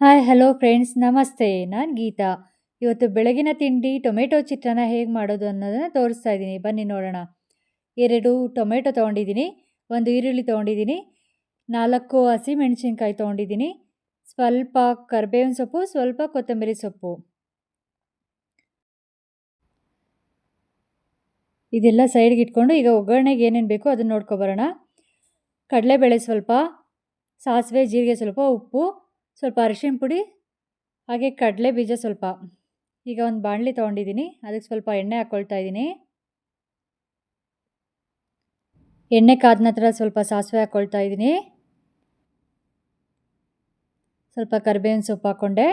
Hi hello friends ನಮಸ್ತೆ. ನಾನು ಗೀತಾ. ಇವತ್ತು ಬೆಳಗಿನ ತಿಂಡಿ ಟೊಮೆಟೊ ಚಿತ್ರಾನ್ನ ಹೇಗೆ ಮಾಡೋದು ಅನ್ನೋದನ್ನು ತೋರಿಸ್ತಾ ಇದ್ದೀನಿ. ಬನ್ನಿ ನೋಡೋಣ. ಎರಡು ಟೊಮೆಟೊ ತೊಗೊಂಡಿದ್ದೀನಿ. ಒಂದು ಈರುಳ್ಳಿ ತೊಗೊಂಡಿದ್ದೀನಿ. ನಾಲ್ಕು ಹಸಿಮೆಣಸಿನ್ಕಾಯಿ ತೊಗೊಂಡಿದ್ದೀನಿ. ಸ್ವಲ್ಪ ಕರ್ಬೇವಿನ ಸೊಪ್ಪು, ಸ್ವಲ್ಪ ಕೊತ್ತಂಬರಿ ಸೊಪ್ಪು. ಇದೆಲ್ಲ ಸೈಡ್ಗೆ ಇಟ್ಕೊಂಡು ಈಗ ಒಗ್ಗರಣೆಗೆ ಏನೇನು ಬೇಕೋ ಅದನ್ನು ನೋಡ್ಕೊಬರೋಣ ಕಡಲೆಬೇಳೆ ಸ್ವಲ್ಪ, ಸಾಸಿವೆ, ಜೀರಿಗೆ ಸ್ವಲ್ಪ, ಉಪ್ಪು. ಸ್ವಲ್ಪ ಅರಿಶಿನ ಪುಡಿ, ಹಾಗೆ ಕಡಲೆ ಬೀಜ ಸ್ವಲ್ಪ. ಈಗ ಒಂದು ಬಾಣಲಿ ತೊಗೊಂಡಿದ್ದೀನಿ ಅದಕ್ಕೆ ಸ್ವಲ್ಪ ಎಣ್ಣೆ ಹಾಕ್ಕೊಳ್ತಾ ಇದ್ದೀನಿ ಎಣ್ಣೆ ಕಾದ ನಂತರ ಸ್ವಲ್ಪ ಸಾಸಿವೆ ಹಾಕ್ಕೊಳ್ತಾ ಇದ್ದೀನಿ ಸ್ವಲ್ಪ ಕರಿಬೇವಿನ ಸೊಪ್ಪು ಹಾಕ್ಕೊಂಡೆ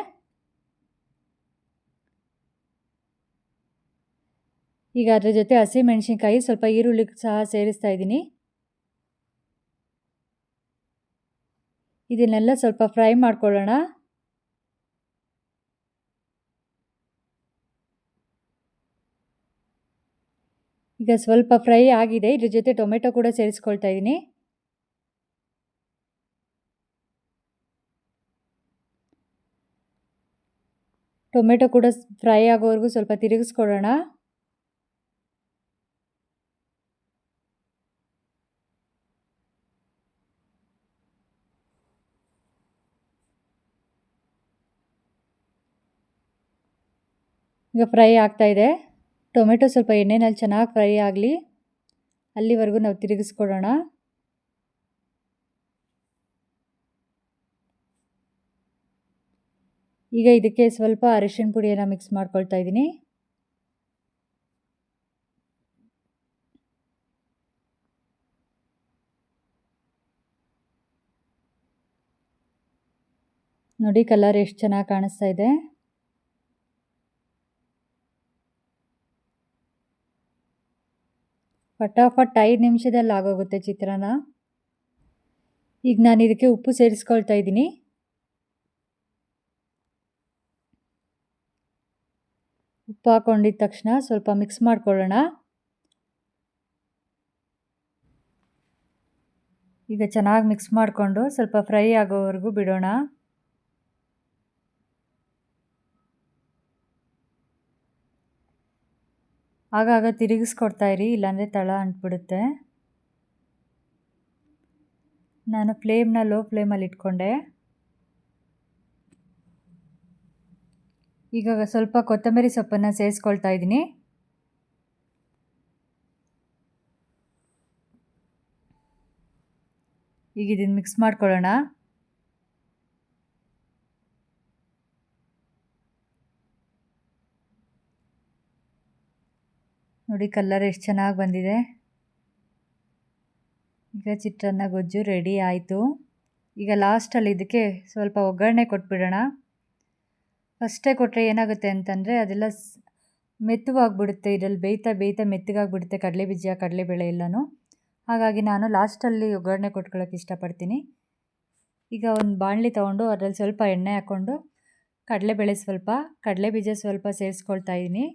ಈಗ ಅದ್ರ ಜೊತೆ ಹಸಿ ಮೆಣಸಿನ್ಕಾಯಿ, ಸ್ವಲ್ಪ ಈರುಳ್ಳಿ ಸಹ ಸೇರಿಸ್ತಾ ಇದ್ದೀನಿ ಇದನ್ನೆಲ್ಲ ಸ್ವಲ್ಪ ಫ್ರೈ ಮಾಡ್ಕೊಳ್ಳೋಣ. ಈಗ ಸ್ವಲ್ಪ ಫ್ರೈ ಆಗಿದೆ. ಇದ್ರ ಜೊತೆ ಟೊಮೆಟೊ ಕೂಡ ಸೇರಿಸ್ಕೊಳ್ತಾ ಇದ್ದೀನಿ ಟೊಮೆಟೊ ಕೂಡ ಫ್ರೈ ಆಗೋವರೆಗೂ ಸ್ವಲ್ಪ ತಿರುಗಿಸ್ಕೊಡೋಣ ಈಗ ಫ್ರೈ ಆಗ್ತಾಯಿದೆ ಟೊಮೆಟೊ ಸ್ವಲ್ಪ ಎಣ್ಣೆನಲ್ಲಿ ಚೆನ್ನಾಗಿ ಫ್ರೈ ಆಗಲಿ. ಅಲ್ಲಿವರೆಗೂ ನಾವು ತಿರುಗಿಸ್ಕೊಡೋಣ. ಈಗ ಇದಕ್ಕೆ ಸ್ವಲ್ಪ ಅರಿಶಿನ ಪುಡಿಯನ್ನು ಮಿಕ್ಸ್ ಮಾಡ್ಕೊಳ್ತಾ ಇದ್ದೀನಿ. ನೋಡಿ, ಕಲರ್ ಎಷ್ಟು ಚೆನ್ನಾಗಿ ಕಾಣಿಸ್ತಾ ಇದೆ. ಫಟಾಫಟ್ ಐದು ನಿಮಿಷದಲ್ಲಿ ಆಗೋಗುತ್ತೆ ಚಿತ್ರಾನ್ನ. ಈಗ ನಾನು ಇದಕ್ಕೆ ಉಪ್ಪು ಸೇರಿಸ್ಕೊಳ್ತಾ ಇದ್ದೀನಿ. ಉಪ್ಪು ಹಾಕೊಂಡಿದ ತಕ್ಷಣ ಸ್ವಲ್ಪ ಮಿಕ್ಸ್ ಮಾಡ್ಕೊಳ್ಳೋಣ. ಈಗ ಚೆನ್ನಾಗಿ ಮಿಕ್ಸ್ ಮಾಡಿಕೊಂಡು ಸ್ವಲ್ಪ ಫ್ರೈ ಆಗೋವರೆಗೂ ಬಿಡೋಣ. ಆಗಾಗ ತಿರುಗಿಸ್ಕೊಡ್ತಾ ಇರಿ, ಇಲ್ಲಾಂದರೆ ತಳ ಅಂಟ್ಬಿಡುತ್ತೆ. ನಾನು ಫ್ಲೇಮ್ನ ಲೋ ಫ್ಲೇಮಲ್ಲಿ ಇಟ್ಕೊಂಡೆ. ಈಗ ಸ್ವಲ್ಪ ಕೊತ್ತಂಬರಿ ಸೊಪ್ಪನ್ನು ಸೇರಿಸ್ಕೊಳ್ತಾ ಇದ್ದೀನಿ. ಈಗ ಇದನ್ನು ಮಿಕ್ಸ್ ಮಾಡ್ಕೊಳ್ಳೋಣ. ನೋಡಿ ಕಲ್ಲರ್ ಎಷ್ಟು ಚೆನ್ನಾಗಿ ಬಂದಿದೆ. ಈಗ ಚಿತ್ರಾನ್ನ ಗೊಜ್ಜು ರೆಡಿ ಆಯಿತು. ಈಗ ಲಾಸ್ಟಲ್ಲಿ ಇದಕ್ಕೆ ಸ್ವಲ್ಪ ಒಗ್ಗರಣೆ ಕೊಟ್ಬಿಡೋಣ. ಫಸ್ಟೇ ಕೊಟ್ಟರೆ ಏನಾಗುತ್ತೆ ಅಂತಂದರೆ ಅದೆಲ್ಲ ಮೆತ್ತುವಾಗ್ಬಿಡುತ್ತೆ ಇದರಲ್ಲಿ ಬೇಯ್ತಾ ಬೇಯ್ತಾ ಮೆತ್ತಗಾಗ್ಬಿಡುತ್ತೆ ಕಡಲೆ ಬೀಜ ಕಡಲೆಬೇಳೆ ಎಲ್ಲನೂ. ಹಾಗಾಗಿ ನಾನು ಲಾಸ್ಟಲ್ಲಿ ಒಗ್ಗರಣೆ ಕೊಟ್ಕೊಳ್ಳೋಕೆ ಇಷ್ಟಪಡ್ತೀನಿ. ಈಗ ಒಂದು ಬಾಣಲಿ ತೊಗೊಂಡು ಅದರಲ್ಲಿ ಸ್ವಲ್ಪ ಎಣ್ಣೆ ಹಾಕ್ಕೊಂಡು ಕಡಲೆಬೇಳೆ ಸ್ವಲ್ಪ, ಕಡಲೆ ಬೀಜ ಸ್ವಲ್ಪ ಸೇರಿಸ್ಕೊಳ್ತಾ ಇದ್ದೀನಿ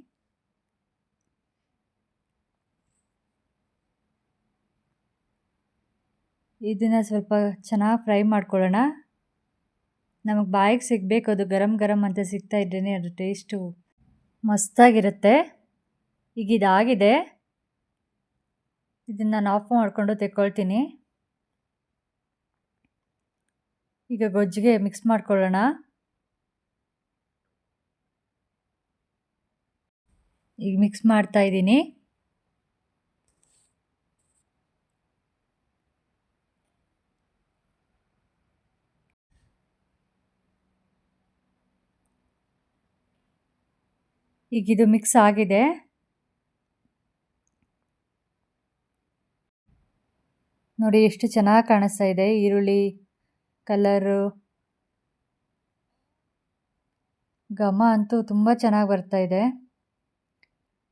ಇದನ್ನು ಸ್ವಲ್ಪ ಚೆನ್ನಾಗಿ ಫ್ರೈ ಮಾಡ್ಕೊಳ್ಳೋಣ. ನಮಗೆ ಬಾಯಿಗೆ ಸಿಗಬೇಕು ಅದು ಗರಂ ಗರಂ ಅಂತ ಸಿಗ್ತಾ ಇದ್ರೇ ಅದು ಟೇಸ್ಟು ಮಸ್ತಾಗಿರುತ್ತೆ. ಈಗ ಇದಾಗಿದೆ. ಇದನ್ನು ನಾನು ಆಫ್ ಮಾಡಿಕೊಂಡು ತೆಕ್ಕೊಳ್ತೀನಿ. ಈಗ ಗೊಜ್ಜಿಗೆ ಮಿಕ್ಸ್ ಮಾಡ್ಕೊಳ್ಳೋಣ. ಈಗ ಮಿಕ್ಸ್ ಮಾಡ್ತಾ ಇದ್ದೀನಿ. ಈಗ ಇದು ಮಿಕ್ಸ್ ಆಗಿದೆ. ನೋಡಿ ಎಷ್ಟು ಚೆನ್ನಾಗಿ ಕಾಣಿಸ್ತಾ ಇದೆ. ಈರುಳ್ಳಿ ಕಲರು ಘಮ ಅಂತೂ ತುಂಬ ಚೆನ್ನಾಗಿ ಬರ್ತಾ ಇದೆ.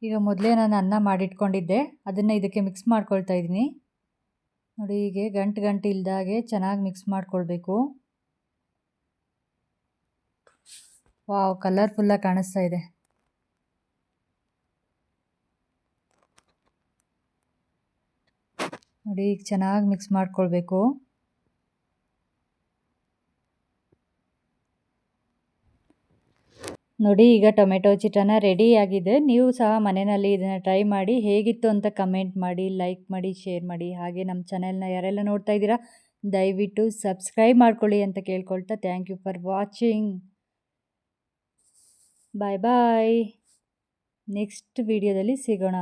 ಈಗ ಮೊದಲೇ ನಾನು ಅನ್ನ ಮಾಡಿಟ್ಕೊಂಡಿದ್ದೆ. ಅದನ್ನು ಇದಕ್ಕೆ ಮಿಕ್ಸ್ ಮಾಡ್ಕೊಳ್ತಾ ಇದ್ದೀನಿ. ನೋಡಿ ಹೀಗೆ ಗಂಟು ಗಂಟು ಇಲ್ದಾಗೆ ಚೆನ್ನಾಗಿ ಮಿಕ್ಸ್ ಮಾಡ್ಕೊಳ್ಬೇಕು. ವಾವ್ ಕಲರ್ಫುಲ್ಲಾಗಿ ಕಾಣಿಸ್ತಾ ಇದೆ. ನೋಡಿ ಈಗ ಚೆನ್ನಾಗಿ ಮಿಕ್ಸ್ ಮಾಡ್ಕೊಳ್ಬೇಕು. ನೋಡಿ ಈಗ ಟೊಮೆಟೊ ಚಿತ್ರಾನ್ನ ರೆಡಿ ಆಗಿದೆ. ನೀವು ಸಹ ಮನೆಯಲ್ಲಿ ಇದನ್ನು ಟ್ರೈ ಮಾಡಿ ಹೇಗಿತ್ತು ಅಂತ ಕಮೆಂಟ್ ಮಾಡಿ ಲೈಕ್ ಮಾಡಿ ಶೇರ್ ಮಾಡಿ. ಹಾಗೆ ನಮ್ಮ ಚಾನೆಲ್ನ ಯಾರೆಲ್ಲ ನೋಡ್ತಾ ಇದ್ದೀರಾ, ದಯವಿಟ್ಟು ಸಬ್ಸ್ಕ್ರೈಬ್ ಮಾಡ್ಕೊಳ್ಳಿ ಅಂತ ಕೇಳ್ಕೊಳ್ತಾ thank you for watching bye bye next ವಿಡಿಯೋದಲ್ಲಿ ಸಿಗೋಣ.